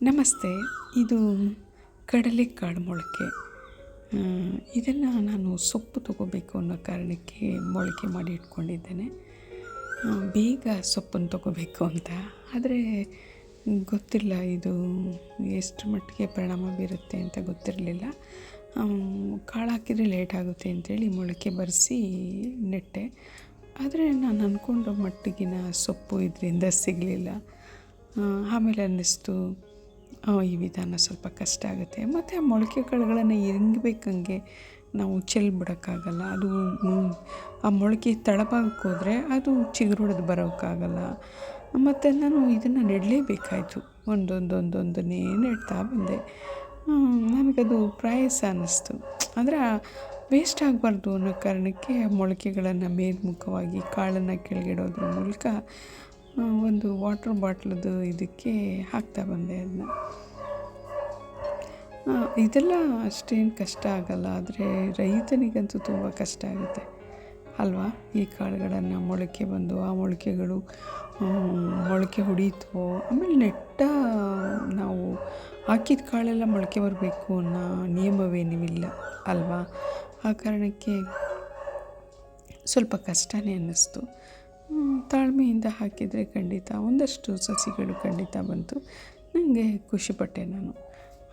ನಮಸ್ತೆ, ಇದು ಕಡಲೆಕಾಳು ಮೊಳಕೆ. ಇದನ್ನು ನಾನು ಸೊಪ್ಪು ತಗೋಬೇಕು ಅನ್ನೋ ಕಾರಣಕ್ಕೆ ಮೊಳಕೆ ಮಾಡಿ ಇಟ್ಕೊಂಡಿದ್ದೇನೆ. ಬೇಗ ಸೊಪ್ಪನ್ನು ತಗೋಬೇಕು ಅಂತ. ಆದರೆ ಗೊತ್ತಿಲ್ಲ, ಇದು ಎಷ್ಟು ಮಟ್ಟಿಗೆ ಪರಿಣಾಮ ಬೀರುತ್ತೆ ಅಂತ ಗೊತ್ತಿರಲಿಲ್ಲ. ಕಾಳು ಹಾಕಿದರೆ ಲೇಟ್ ಆಗುತ್ತೆ ಅಂತೇಳಿ ಮೊಳಕೆ ಬರೆಸಿ ನೆಟ್ಟೆ. ಆದರೆ ನಾನು ಅಂದ್ಕೊಂಡ ಮಟ್ಟಿಗಿನ ಸೊಪ್ಪು ಇದರಿಂದ ಸಿಗಲಿಲ್ಲ. ಆಮೇಲೆ ಅನ್ನಿಸ್ತು ಈ ವಿಧಾನ ಸ್ವಲ್ಪ ಕಷ್ಟ ಆಗುತ್ತೆ. ಮತ್ತು ಆ ಮೊಳಕೆ ಕಾಳುಗಳನ್ನು ಹೆಂಗೆ ನಾವು ಚೆಲ್ಲಿ ಬಿಡೋಕ್ಕಾಗಲ್ಲ. ಅದು ಆ ಮೊಳಕೆ ತಳಭಾಗಕ್ಕೆ ಹೋದರೆ ಅದು ಚಿಗುರೊಡೆದು ಬರೋಕ್ಕಾಗಲ್ಲ. ಮತ್ತು ನಾನು ಇದನ್ನು ನೆಡಲೇಬೇಕಾಯಿತು. ಒಂದೊಂದೊಂದೊಂದನ್ನೇ ನೆಡ್ತಾ ಬಂದೆ. ನನಗದು ಪ್ರಯಾಸ ಅನ್ನಿಸ್ತು. ಅಂದರೆ ವೇಸ್ಟ್ ಆಗಬಾರ್ದು ಅನ್ನೋ ಕಾರಣಕ್ಕೆ ಮೊಳಕೆಗಳನ್ನು ಮೇಲ್ಮುಖವಾಗಿ ಕಾಳನ್ನು ಕೆಳಗಿಡೋದ್ರ ಮೂಲಕ ಒಂದು ವಾಟ್ರ್ ಬಾಟ್ಲದ್ದು ಇದಕ್ಕೆ ಹಾಕ್ತಾ ಬಂದೆ ಅದನ್ನ ಇದೆಲ್ಲ ಅಷ್ಟೇನು ಕಷ್ಟ ಆಗಲ್ಲ, ಆದರೆ ರೈತನಿಗಂತೂ ತುಂಬ ಕಷ್ಟ ಆಗುತ್ತೆ. ಅಲ್ವಾ? ಈ ಕಾಳುಗಳನ್ನು ಮೊಳಕೆ ಬಂದು, ಆ ಮೊಳಕೆಗಳು ಮೊಳಕೆ ಹೊಡೀತು, ಆಮೇಲೆ ನೆಟ್ಟ ನಾವು ಹಾಕಿದ ಕಾಳೆಲ್ಲ ಮೊಳಕೆ ಬರಬೇಕು ಅನ್ನೋ ನಿಯಮವೇನಿಲ್ಲ, ಅಲ್ವಾ? ಆ ಕಾರಣಕ್ಕೆ ಸ್ವಲ್ಪ ಕಷ್ಟವೇ ಅನ್ನಿಸ್ತು. ತಾಳ್ಮೆಯಿಂದ ಹಾಕಿದರೆ ಖಂಡಿತ, ಒಂದಷ್ಟು ಸಸಿಗಳು ಖಂಡಿತ ಬಂತು. ನನಗೆ ಖುಷಿಪಟ್ಟೆ ನಾನು.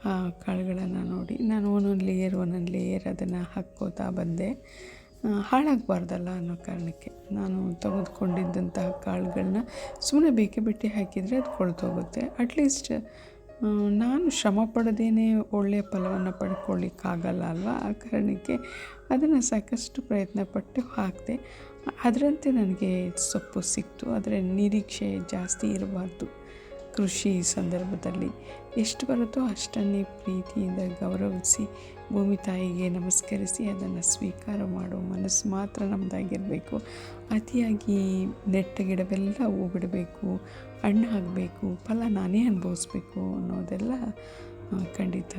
ಆ ಕಾಳುಗಳನ್ನು ನೋಡಿ, ನಾನು ಒಂದೊಂದು ಲೇಯರ್ ಒಂದೊಂದು ಲೇಯರ್ ಅದನ್ನು ಹಾಕ್ಕೋತಾ ಬಂದೆ. ಹಾಳಾಗಬಾರ್ದಲ್ಲ ಅನ್ನೋ ಕಾರಣಕ್ಕೆ ನಾನು ತೆಗೆದುಕೊಂಡಿದ್ದಂತಹ ಕಾಳುಗಳನ್ನ ಸುಮ್ಮನೆ ಬೇಕೆ ಬಿಟ್ಟು ಹಾಕಿದರೆ ಅದು ಕೊಳ್ತೋಗುತ್ತೆ. ಅಟ್ಲೀಸ್ಟ್ ನಾನು ಶ್ರಮ ಪಡದೇನೆ ಒಳ್ಳೆಯ ಫಲವನ್ನು ಪಡ್ಕೊಳ್ಳಿಕ್ಕಾಗಲ್ಲ ಅಲ್ವಾ? ಆ ಕಾರಣಕ್ಕೆ ಅದನ್ನು ಸಾಕಷ್ಟು ಪ್ರಯತ್ನಪಟ್ಟು ಹಾಕಿದೆ, ಅದರಂತೆ ನನಗೆ ಸೊಪ್ಪು ಸಿಕ್ತು. ಆದರೆ ನಿರೀಕ್ಷೆ ಜಾಸ್ತಿ ಇರಬಾರ್ದು. ಕೃಷಿ ಸಂದರ್ಭದಲ್ಲಿ ಎಷ್ಟು ಬರುತ್ತೋ ಅಷ್ಟನ್ನೇ ಪ್ರೀತಿಯಿಂದ ಗೌರವಿಸಿ, ಭೂಮಿ ತಾಯಿಗೆ ನಮಸ್ಕರಿಸಿ ಅದನ್ನು ಸ್ವೀಕಾರ ಮಾಡೋ ಮನಸ್ಸು ಮಾತ್ರ ನಮ್ಮದಾಗಿರಬೇಕು ಅತಿಯಾಗಿ ನೆಟ್ಟ ಗಿಡವೆಲ್ಲ ಹೂ ಬಿಡಬೇಕು ಹಣ್ಣು ಆಗಬೇಕು ಫಲ ನಾನೇ ಅನುಭವಿಸ್ಬೇಕು ಅನ್ನೋದೆಲ್ಲ ಖಂಡಿತ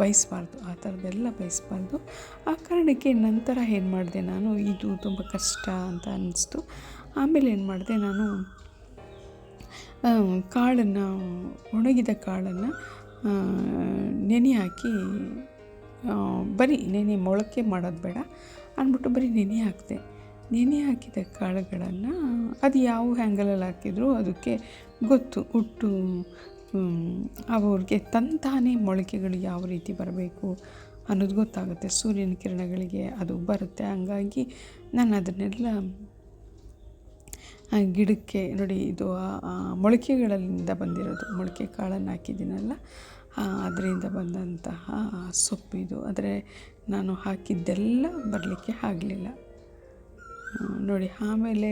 ಬಯಸಬಾರ್ದು. ಆ ಥರದ್ದೆಲ್ಲ ಬಯಸಬಾರ್ದು. ಆ ಕಾರಣಕ್ಕೆ ನಂತರ ಏನು ಮಾಡಿದೆ ನಾನು, ಇದು ತುಂಬ ಕಷ್ಟ ಅಂತ ಅನ್ನಿಸ್ತು ಆಮೇಲೆ ಏನು ಮಾಡಿದೆ ನಾನು ಕಾಳನ್ನು, ಒಣಗಿದ ಕಾಳನ್ನು ನೆನೆ ಹಾಕಿ ಬರೀ ನೆನೆ ಮೊಳಕೆ ಮಾಡೋದು ಬೇಡ ಅಂದ್ಬಿಟ್ಟು ಬರೀ ನೆನೆ ಹಾಕಿದೆ. ನೆನೆ ಹಾಕಿದ ಕಾಳುಗಳನ್ನು ಅದು ಯಾವ ಹ್ಯಾಂಗಲಲ್ಲಿ ಹಾಕಿದ್ರು ಅದಕ್ಕೆ ಗೊತ್ತು, ಹುಟ್ಟು ಅವ್ರಿಗೆ ತಂತಾನೇ ಮೊಳಕೆಗಳು ಯಾವ ರೀತಿ ಬರಬೇಕು ಅನ್ನೋದು ಗೊತ್ತಾಗುತ್ತೆ. ಸೂರ್ಯನ ಕಿರಣಗಳಿಗೆ ಅದು ಬರುತ್ತೆ. ಹಂಗಾಗಿ ನಾನು ಅದನ್ನೆಲ್ಲ ಗಿಡಕ್ಕೆ ನೋಡಿ ಇದು ಮೊಳಕೆಗಳಿಂದ ಬಂದಿರೋದು. ಮೊಳಕೆ ಕಾಳನ್ನು ಹಾಕಿದ್ದೀನಲ್ಲ ಅದರಿಂದ ಬಂದಂತಹ ಸೊಪ್ಪಿದು ಆದರೆ ನಾನು ಹಾಕಿದ್ದೆಲ್ಲ ಬರಲಿಕ್ಕೆ ಆಗಲಿಲ್ಲ. ನೋಡಿ, ಆಮೇಲೆ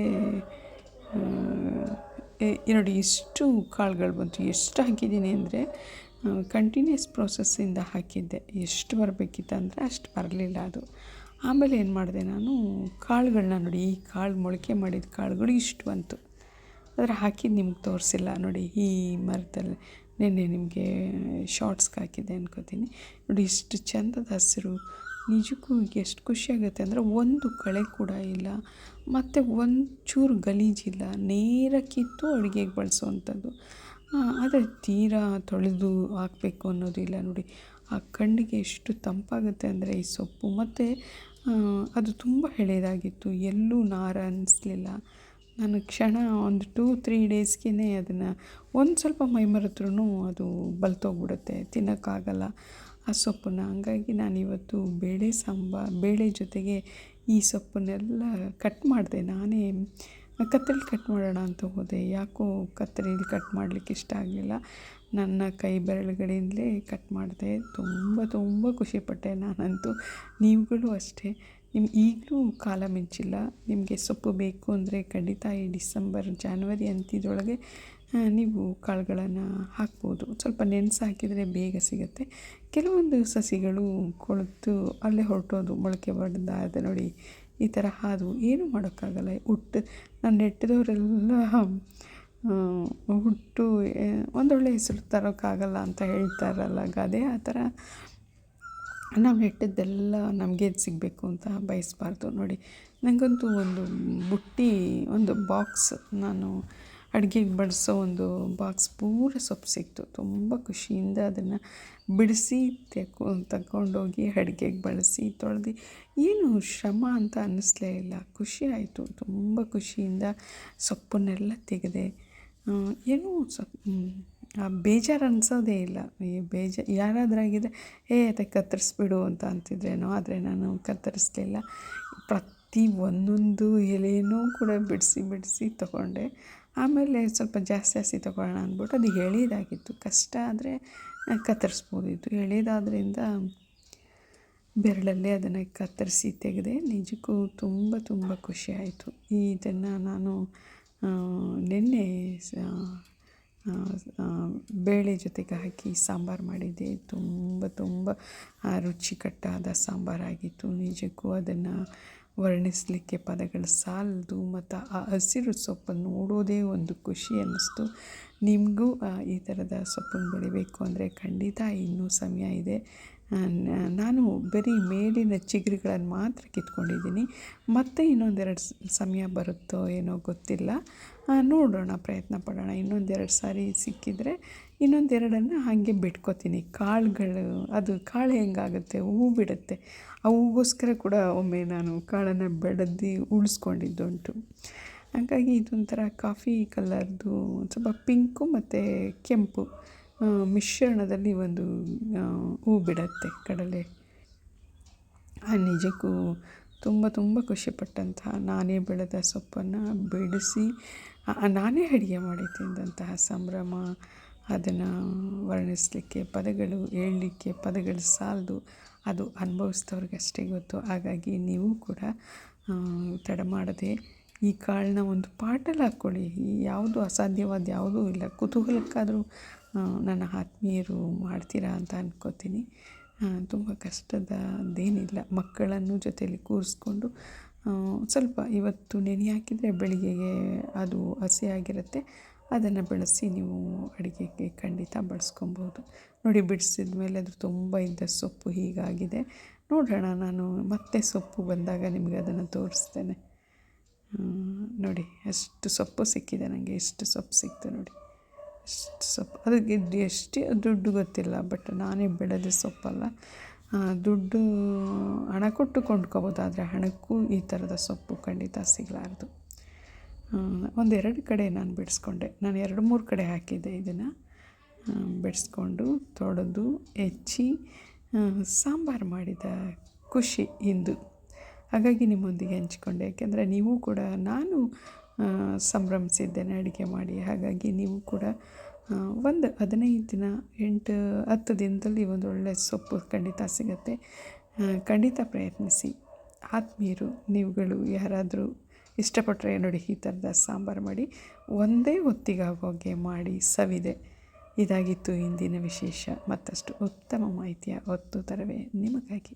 ನೋಡಿ, ಇಷ್ಟು ಕಾಳುಗಳು ಬಂತು. ಎಷ್ಟು ಹಾಕಿದ್ದೀನಿ ಅಂದರೆ ಕಂಟಿನ್ಯೂಸ್ ಪ್ರೋಸೆಸ್ಸಿಂದ ಹಾಕಿದ್ದೆ. ಎಷ್ಟು ಬರಬೇಕಿತ್ತು ಅಂದರೆ ಅಷ್ಟು ಬರಲಿಲ್ಲ ಅದು. ಆಮೇಲೆ ಏನು ಮಾಡಿದೆ ನಾನು ಕಾಳುಗಳನ್ನ ನೋಡಿ, ಈ ಕಾಳು ಮೊಳಕೆ ಮಾಡಿದ ಕಾಳುಗಳು ಇಷ್ಟು ಬಂತು. ಆದರೆ ಹಾಕಿದ್ದು ನಿಮ್ಗೆ ತೋರಿಸಿಲ್ಲ. ನೋಡಿ, ಈ ಮರದಲ್ಲಿ ನಿನ್ನೆ ನಿಮಗೆ ಶಾರ್ಟ್ಸ್ಗೆ ಹಾಕಿದ್ದೆ ಅನ್ಕೋತೀನಿ. ನೋಡಿ, ಇಷ್ಟು ಚಂದದ ಹಸಿರು ನಿಜಕ್ಕೂ ಎಷ್ಟು ಖುಷಿಯಾಗುತ್ತೆ ಅಂದರೆ ಒಂದು ಕಳೆ ಕೂಡ ಇಲ್ಲ. ಮತ್ತು ಒಂಚೂರು ಗಲೀಜಿಲ್ಲ ನೇರ ಕಿತ್ತು ಅಡುಗೆಗೆ ಬಳಸುವಂಥದ್ದು. ಆದರೆ ತೀರಾ ತೊಳೆದು ಹಾಕಬೇಕು ಅನ್ನೋದಿಲ್ಲ ನೋಡಿ. ಆ ಕಣ್ಣಿಗೆ ಎಷ್ಟು ತಂಪಾಗುತ್ತೆ ಅಂದರೆ ಈ ಸೊಪ್ಪು. ಮತ್ತು ಅದು ತುಂಬ ಎಳೆಯದಾಗಿತ್ತು. ಎಲ್ಲೂ ನಾರ ಅನ್ನಿಸ್ಲಿಲ್ಲ ನಾನು ಕ್ಷಣ ಒಂದು ಟೂ ತ್ರೀ ಡೇಸ್ಗೆ ಅದನ್ನು ಒಂದು ಸ್ವಲ್ಪ ಮೈಮರತ್ರೂ ಅದು ಬಲ್ತೋಗ್ಬಿಡುತ್ತೆ. ತಿನ್ನೋಕ್ಕಾಗಲ್ಲ. ಆ ಸೊಪ್ಪನ್ನು. ಹಂಗಾಗಿ ನಾನಿವತ್ತು ಬೇಳೆ ಸಾಂಬಾ ಬೇಳೆ ಜೊತೆಗೆ ಈ ಸೊಪ್ಪನ್ನೆಲ್ಲ ಕಟ್ ಮಾಡಿದೆ. ನಾನೇ ಕತ್ತರಿಲಿ ಕಟ್ ಮಾಡೋಣ ಅಂತ ಹೋದೆ. ಯಾಕೋ ಕತ್ತರಿಲಿ ಕಟ್ ಮಾಡಲಿಕ್ಕೆ ಇಷ್ಟ ಆಗಲಿಲ್ಲ. ನನ್ನ ಕೈ ಬೆರಳುಗಳಿಂದಲೇ ಕಟ್ ಮಾಡಿದೆ. ತುಂಬ ತುಂಬ ಖುಷಿಪಟ್ಟೆ ನಾನಂತೂ. ನೀವುಗಳು ಅಷ್ಟೇ. ನಿಮ್ಮ ಈಗಲೂ ಕಾಲ ಮಿಂಚಿಲ್ಲ. ನಿಮಗೆ ಸೊಪ್ಪು ಬೇಕು ಅಂದರೆ ಖಂಡಿತ ಈ ಡಿಸೆಂಬರ್, ಜಾನ್ವರಿ ಅಂತಿದ್ರೊಳಗೆ ನೀವು ಕಾಳುಗಳನ್ನು ಹಾಕ್ಬೋದು. ಸ್ವಲ್ಪ ನೆನೆಸಿ ಹಾಕಿದರೆ ಬೇಗ ಸಿಗುತ್ತೆ. ಕೆಲವೊಂದು ಸಸಿಗಳು ಕೊಳೆತು, ಅಲ್ಲೇ ಹೊರಟೋದು, ಮೊಳಕೆ ಬಡ್ದಾದ ನೋಡಿ ಈ ಥರ ಹಾದು. ಏನೂ ಮಾಡೋಕ್ಕಾಗಲ್ಲ. ಹುಟ್ಟು, ನಾನು ನೆಟ್ಟಿದವರೆಲ್ಲ ಹುಟ್ಟು ಒಂದೊಳ್ಳೆ ಹೆಸರು ತರೋಕ್ಕಾಗಲ್ಲ ಅಂತ ಹೇಳ್ತಾರಲ್ಲ ಗಾದೆ. ಆ ಥರ ನಾವು ನೆಟ್ಟಿದ್ದೆಲ್ಲ ನಮಗೆ ಸಿಗಬೇಕು ಅಂತ ಬಯಸಬಾರ್ದು ನೋಡಿ. ನನಗಂತೂ ಒಂದು ಬುಟ್ಟಿ, ಒಂದು ಬಾಕ್ಸ್ ನಾನು ಅಡುಗೆಗೆ ಬಳಸೋ ಒಂದು ಬಾಕ್ಸ್ ಪೂರ ಸೊಪ್ಪು ಸಿಕ್ತು ತುಂಬ ಖುಷಿಯಿಂದ ಅದನ್ನು ಬಿಡಿಸಿ ತೆಕೊ ತಗೊಂಡೋಗಿ ಅಡುಗೆಗೆ ಬಳಸಿ ತೊಳೆದು ಏನು ಶ್ರಮ ಅಂತ ಅನ್ನಿಸ್ಲೇ ಇಲ್ಲ. ಖುಷಿ ಆಯಿತು. ತುಂಬ ಖುಷಿಯಿಂದ ಸೊಪ್ಪನ್ನೆಲ್ಲ ತೆಗೆದೆ. ಏನೂ ಸೊಪ್ಪು ಬೇಜಾರು ಅನ್ಸೋದೇ ಇಲ್ಲ. ಈ ಬೇಜ ಯಾರಾದ್ರಾಗಿದ್ದರೆ ಏ, ಅದೇ ಕತ್ತರಿಸ್ಬಿಡು ಅಂತ ಅಂತಿದ್ರೇನೋ, ಆದರೆ ನಾನು ಕತ್ತರಿಸ್ಲಿಲ್ಲ. ಪ್ರತಿ ಒಂದೊಂದು ಎಲೆಯೂ ಕೂಡ ಬಿಡಿಸಿ ಬಿಡಿಸಿ ತೊಗೊಂಡೆ. ಆಮೇಲೆ ಸ್ವಲ್ಪ ಜಾಸ್ತಿ ಜಾಸ್ತಿ ತೊಗೊಳ್ಳೋಣ ಅಂದ್ಬಿಟ್ಟು ಅದು ಎಳೀದಾಗಿತ್ತು. ಕಷ್ಟ ಆದರೆ ಕತ್ತರಿಸ್ಬೋದಿತ್ತು. ಎಳೆದಾದ್ರಿಂದ ಬೆರಳಲ್ಲೇ ಅದನ್ನು ಕತ್ತರಿಸಿ ತೆಗೆದೆ ನಿಜಕ್ಕೂ ತುಂಬ ತುಂಬ ಖುಷಿ ಆಯಿತು. ಇದನ್ನು ನಾನು ನಿನ್ನೆ ಬೇಳೆ ಜೊತೆಗೆ ಹಾಕಿ ಸಾಂಬಾರು ಮಾಡಿದ್ದೆ. ತುಂಬ ತುಂಬ ರುಚಿಕಟ್ಟಾದ ಸಾಂಬಾರಾಗಿತ್ತು. ನಿಜಕ್ಕೂ ಅದನ್ನು ವರ್ಣಿಸಲಿಕ್ಕೆ ಪದಗಳು ಸಾಲದು ಮತ್ತು ಆ ಹಸಿರು ಸೊಪ್ಪನ್ನು ನೋಡೋದೇ ಒಂದು ಖುಷಿ ಅನ್ನಿಸ್ತು. ನಿಮಗೂ ಈ ಥರದ ಸೊಪ್ಪನ್ನು ಬೆಳಿಬೇಕು ಅಂದರೆ ಖಂಡಿತ ಇನ್ನೂ ಸಮಯ ಇದೆ. ನಾನು ಬರೀ ಮೇಲಿನ ಚಿಗುರುಗಳನ್ನು ಮಾತ್ರ ಕಿತ್ಕೊಂಡಿದ್ದೀನಿ. ಮತ್ತೆ ಇನ್ನೊಂದೆರಡು ಸಮಯ ಬರುತ್ತೋ ಏನೋ ಗೊತ್ತಿಲ್ಲ. ನೋಡೋಣ, ಪ್ರಯತ್ನ ಪಡೋಣ. ಇನ್ನೊಂದೆರಡು ಸಾರಿ ಸಿಕ್ಕಿದರೆ ಇನ್ನೊಂದೆರಡನ್ನು ಹಾಗೆ ಬಿಟ್ಕೋತೀನಿ. ಕಾಳುಗಳು, ಅದು ಕಾಳು ಹೆಂಗಾಗುತ್ತೆ? ಹೂವು ಬಿಡುತ್ತೆ. ಆ ಕೂಡ ಒಮ್ಮೆ ನಾನು ಕಾಳನ್ನು ಬೆಳೆದು ಉಳಿಸ್ಕೊಂಡಿದ್ದುಂಟು. ಹಾಗಾಗಿ ಇದೊಂಥರ ಕಾಫಿ ಕಲರ್ದು ಸ್ವಲ್ಪ ಪಿಂಕು ಮತ್ತು ಕೆಂಪು. ಮಿಶ್ರಣದಲ್ಲಿ ಒಂದು ಹೂ ಬಿಡುತ್ತೆ, ಕಡಲೆ. ನಿಜಕ್ಕೂ ತುಂಬ ತುಂಬ ಖುಷಿಪಟ್ಟಂತಹ ನಾನೇ ಬೆಳೆದ ಸೊಪ್ಪನ್ನು ಬಿಡಿಸಿ ನಾನೇ ಅಡುಗೆ ಮಾಡಿ ತಿಂದಂತಹ ಸಂಭ್ರಮ, ಅದನ್ನು ವರ್ಣಿಸಲಿಕ್ಕೆ ಪದಗಳು, ಹೇಳಲಿಕ್ಕೆ ಪದಗಳು ಸಾಲದು, ಅದು ಅನುಭವಿಸಿದವ್ರಿಗಷ್ಟೇ ಗೊತ್ತು. ಹಾಗಾಗಿ ನೀವು ಕೂಡ ತಡ ಮಾಡದೆ ಈ ಕಾಳನ್ನ ಒಂದು ಪಾಟಲ್ಲಿ ಹಾಕ್ಕೊಳ್ಳಿ ಯಾವುದು ಅಸಾಧ್ಯವಾದ ಯಾವುದೂ ಇಲ್ಲ. ಕುತೂಹಲಕ್ಕಾದರೂ ನನ್ನ ಆತ್ಮೀಯರು ಮಾಡ್ತೀರಾ ಅಂತ ಅಂದ್ಕೋತೀನಿ ತುಂಬ ಕಷ್ಟದದ್ದೇನಿಲ್ಲ. ಮಕ್ಕಳನ್ನು ಜೊತೆಯಲ್ಲಿ ಕೂರಿಸ್ಕೊಂಡು ಸ್ವಲ್ಪ ಇವತ್ತು ನೆನೆ ಹಾಕಿದರೆ ಬೆಳಿಗ್ಗೆಗೆ ಅದು ಹಸಿಯಾಗಿರುತ್ತೆ ಅದನ್ನು ಬಳಸಿ ನೀವು ಅಡುಗೆಗೆ ಖಂಡಿತ ಬಳಸ್ಕೊಬೋದು. ನೋಡಿ, ಬಿಡಿಸಿದ ಮೇಲೆ ಅದು ತುಂಬ ಇದ್ದ ಸೊಪ್ಪು ಹೀಗಾಗಿದೆ. ನೋಡೋಣ, ನಾನು ಮತ್ತೆ ಸೊಪ್ಪು ಬಂದಾಗ ನಿಮಗೆ ಅದನ್ನು ತೋರಿಸ್ತೇನೆ. ನೋಡಿ ಎಷ್ಟು ಸೊಪ್ಪು ಸಿಕ್ಕಿದೆ ನನಗೆ ಎಷ್ಟು ಸೊಪ್ಪು ಸಿಕ್ತು ನೋಡಿ. ಸೊಪ್ಪು. ಅದಕ್ಕೆ ಎಷ್ಟು ದುಡ್ಡು ಗೊತ್ತಿಲ್ಲ ಬಟ್ ನಾನೇ ಬೆಳೆದ ಸೊಪ್ಪಲ್ಲ. ದುಡ್ಡು ಹಣ ಕೊಟ್ಟು ಕೊಂಡ್ಕೋಬೋದು ಆದರೆ ಹಣಕ್ಕೂ ಈ ಥರದ ಸೊಪ್ಪು ಖಂಡಿತ ಸಿಗಲಾರ್ದು. ಒಂದೆರಡು ಕಡೆ ನಾನು ಬಿಡಿಸ್ಕೊಂಡೆ. ನಾನು ಎರಡು ಮೂರು ಕಡೆ ಹಾಕಿದ್ದೆ ಇದನ್ನು. ಬಿಡಿಸ್ಕೊಂಡು ತೊಳೆದು ಹೆಚ್ಚಿ ಸಾಂಬಾರು ಮಾಡಿದ ಖುಷಿ ಇಂದು. ಹಾಗಾಗಿ ನಿಮ್ಮೊಂದಿಗೆ ಹಂಚಿಕೊಂಡೆ. ಯಾಕೆಂದರೆ ನೀವು ಕೂಡ, ನಾನು ಸಂಭ್ರಮಿಸಿದ್ದೇನೆ, ಅಡುಗೆ ಮಾಡಿ. ಹಾಗಾಗಿ ನೀವು ಕೂಡ ಒಂದು ಹದಿನೈದು ದಿನ, ಎಂಟು, ಹತ್ತು ದಿನದಲ್ಲಿ ಒಂದು ಒಳ್ಳೆಯ ಸೊಪ್ಪು ಖಂಡಿತ ಸಿಗುತ್ತೆ. ಖಂಡಿತ ಪ್ರಯತ್ನಿಸಿ. ಆತ್ಮೀಯರು, ನೀವುಗಳು ಯಾರಾದರೂ ಇಷ್ಟಪಟ್ಟರೆ ನೋಡಿ ಈ ಥರದ ಸಾಂಬಾರು ಮಾಡಿ, ಒಂದೇ ಹೊತ್ತಿಗಾಗೋಗೆ ಮಾಡಿ ಸವಿದೆ. ಇದಾಗಿತ್ತು ಇಂದಿನ ವಿಶೇಷ. ಮತ್ತಷ್ಟು ಉತ್ತಮ ಮಾಹಿತಿಯ ಹೊತ್ತು ತರವೇ ನಿಮಗಾಗಿ.